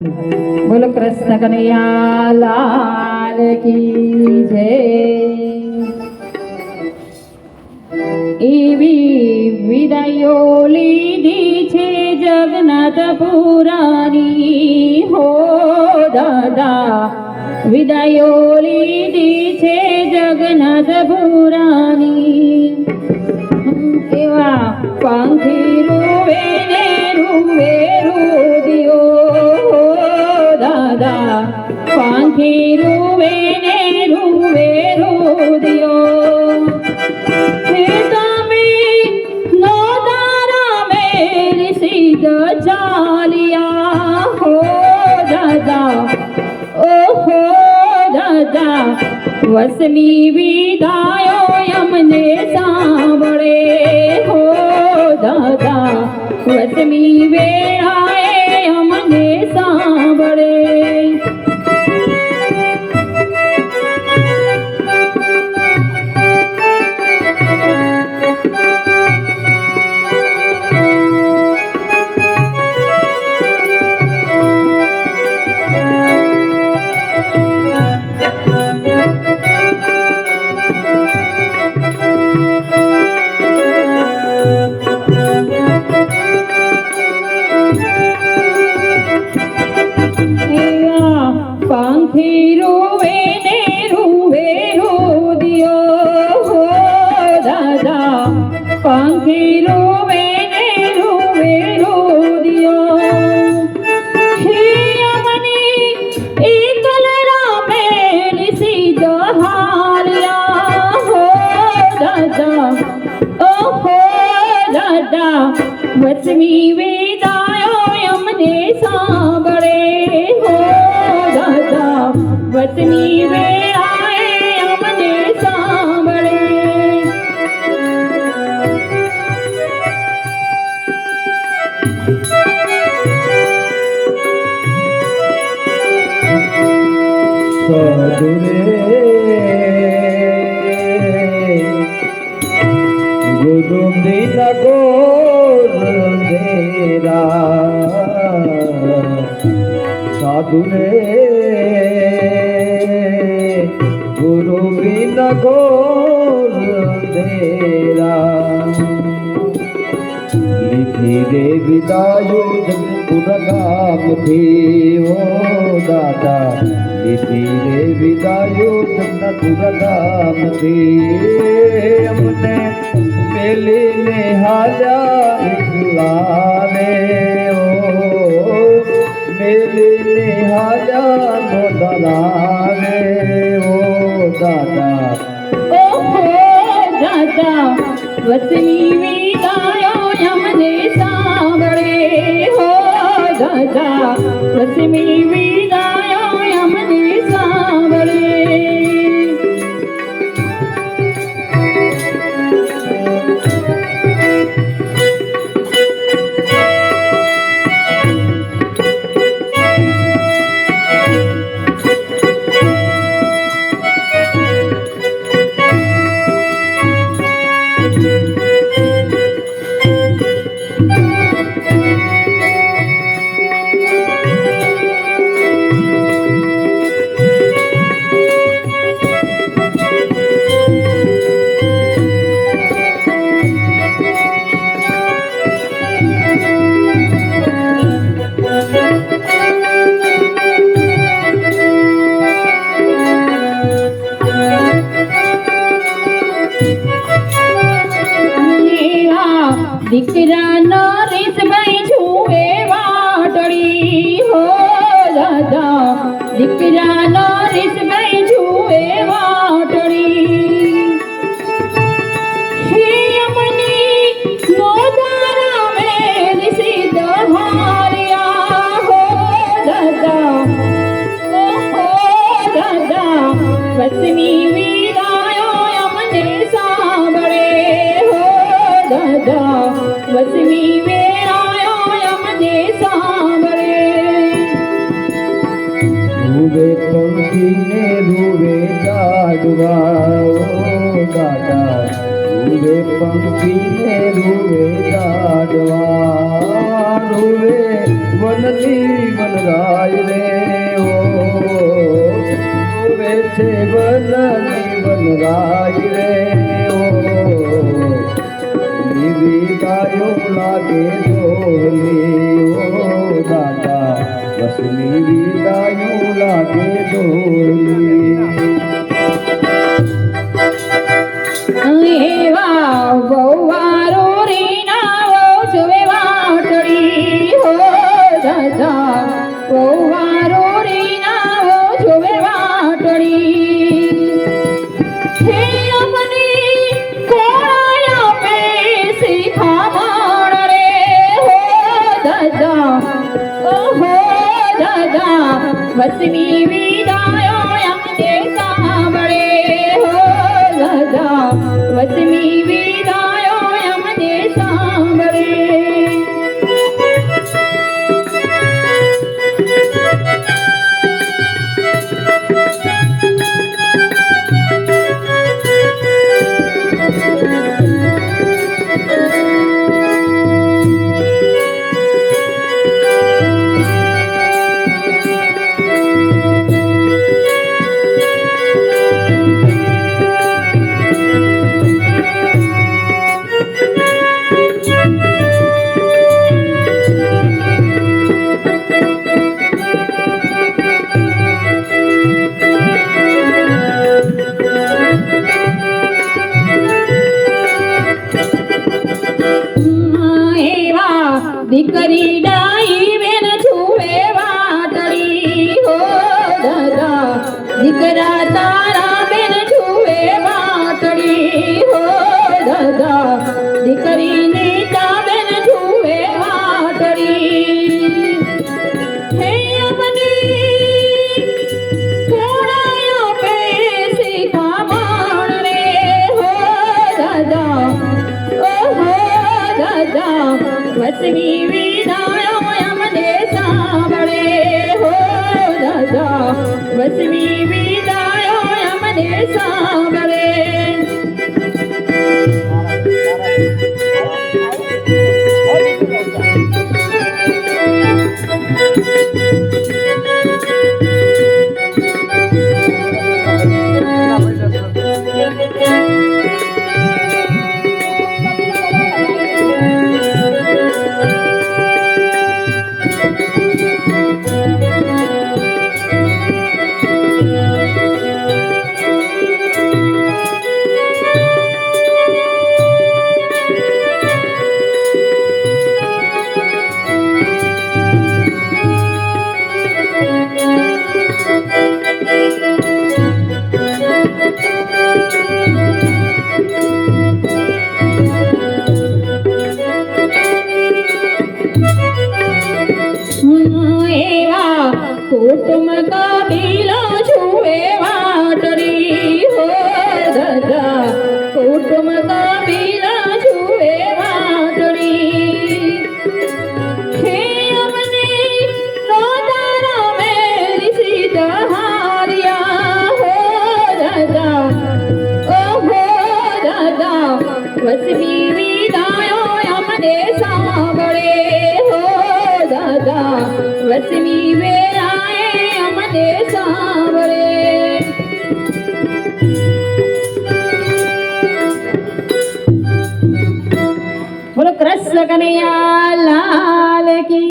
બોલો કૃષ્ણ કનૈયા, લાલ કી જય. એવી વિદાયો લીધી છે જગન્નાથ પુરાની હો દાદા, વિદાયો લીધી છે જગન્નાથ પુરાની એવા પંખી રૂવે ને રૂવે રૂદિયો. દાદા પંખી રૂવે ને રૂવે રૂદિયો હે તમે નો તારા મેરી સીધ ચાલિયા હો દાદા ઓહો દાદા વસમી વિદાયો અમને સાંભળે હો દાદા વસમી વેળાએ અમને સાંભળે রে सधुरे गुरू दिलो देर साधू ગોર દેરા લીધી રે વિદાયો જગપુરગામથી ઓ દાદા લીધી રે વિદાયો જગપુરગામથી અમને મેલીને હાલ્યા એકલા રે ઓ મેલીને હાલ્યા નો દલા રે दादा। रस्मी यमने निशा हो ফিরানো হৃদয় રૂવે પંખીને, રૂવે દાડવા દાદા રૂવે પંખીને, રૂવે દાડવા રૂવે વનથી વનરાય રે, ઓ. રૂવે છે વનથી વનરાય રે. வசுமி வீதா દસમી વિદાણો અમને સાંભળે હો દાદા વસમી વિદાણો અમને સાંભળે મળે હો દાદા વસમી વેરાએ અમને સાંભળે બોલો કૃષ્ણ કનૈયા લાલ કી